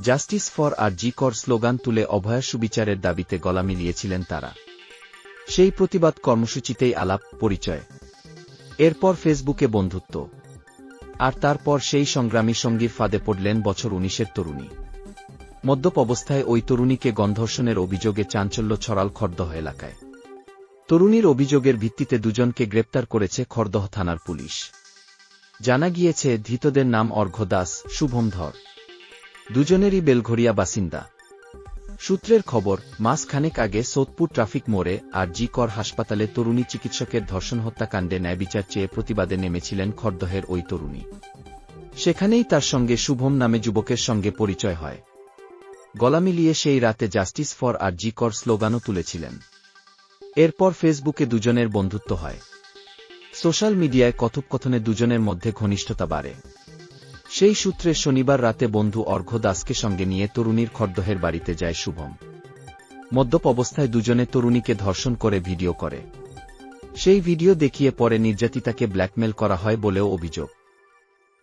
Justice for আর জি কর slogan তুলে অভয়া সুবিচারের দাবিতে গলা মিলিয়েছিলেন তারা। সেই প্রতিবাদ কর্মসূচিতেই আলাপ, পরিচয়। এরপর ফেসবুকে বন্ধুত্ব। আর তারপর সেই সংগ্রামী সঙ্গীর ফাঁদে পড়লেন বছর উনিশের তরুণী। মদ্যপ অবস্থায় ওই তরুণীকে গণধর্ষণের অভিযোগে চাঞ্চল্য ছড়াল খড়দহ এলাকায়। তরুণীর অভিযোগের ভিত্তিতে দুজনকে গ্রেপ্তার করেছে খড়দহ থানার পুলিশ। জানা গিয়েছে, ধৃতদের নাম অর্ঘ্য দাস, শুভম ধর। দুজনেরই বেলঘরিয়া বাসিন্দা। সূত্রের খবর মাস খানেক আগে সোদপুর ট্রাফিক মোড়ে আর জি কর হাসপাতালে তরুণী চিকিৎসকের ধর্ষণ হত্যাকাণ্ডে ন্যায়বিচার চেয়ে প্রতিবাদে নেমেছিলেন খড়দহের ওই তরুণী। সেখানেই তার সঙ্গে শুভম নামে যুবকের সঙ্গে পরিচয় হয়। গলা মিলিয়ে সেই রাতে জাস্টিস ফর আর জি কর স্লোগানও তুলেছিলেন। এরপর ফেসবুকে দুজনের বন্ধুত্ব হয়। সোশ্যাল মিডিয়ায় কথোপকথনে দুজনের মধ্যে ঘনিষ্ঠতা বাড়ে। সেই সূত্রে শনিবার রাতে বন্ধু অর্ঘ্য দাসকে সঙ্গে নিয়ে তরুণীর খড়দহের বাড়িতে যায় শুভম। মদ্যপ অবস্থায় দুজনে তরুণীকে ধর্ষণ করে ভিডিও করে। সেই ভিডিও দেখিয়ে পরে নির্যাতিতাকে ব্ল্যাকমেল করা হয় বলেও অভিযোগ।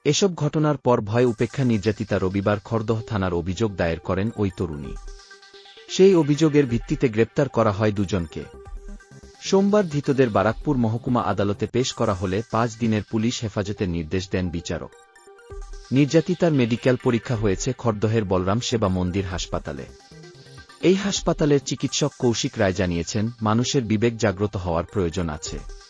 এসব ঘটনার পর ভয় উপেক্ষা নির্যাতিতা রবিবার খড়দহ থানার অভিযোগ দায়ের করেন ওই তরুণী। সেই অভিযোগের ভিত্তিতে গ্রেপ্তার করা হয় দুজনকে। সোমবার ধৃতদের বারাকপুর মহকুমা আদালতে পেশ করা হলে পাঁচ দিনের পুলিশ হেফাজতের নির্দেশ দেন বিচারক। নির্যাতিতার মেডিকেল পরীক্ষা হয়েছে খর্দহের বলরাম সেবা মন্দির হাসপাতালে। এই হাসপাতালের চিকিৎসক কৌশিক রায় জানিয়েছেন, মানুষের বিবেক জাগ্রত হওয়ার প্রয়োজন আছে।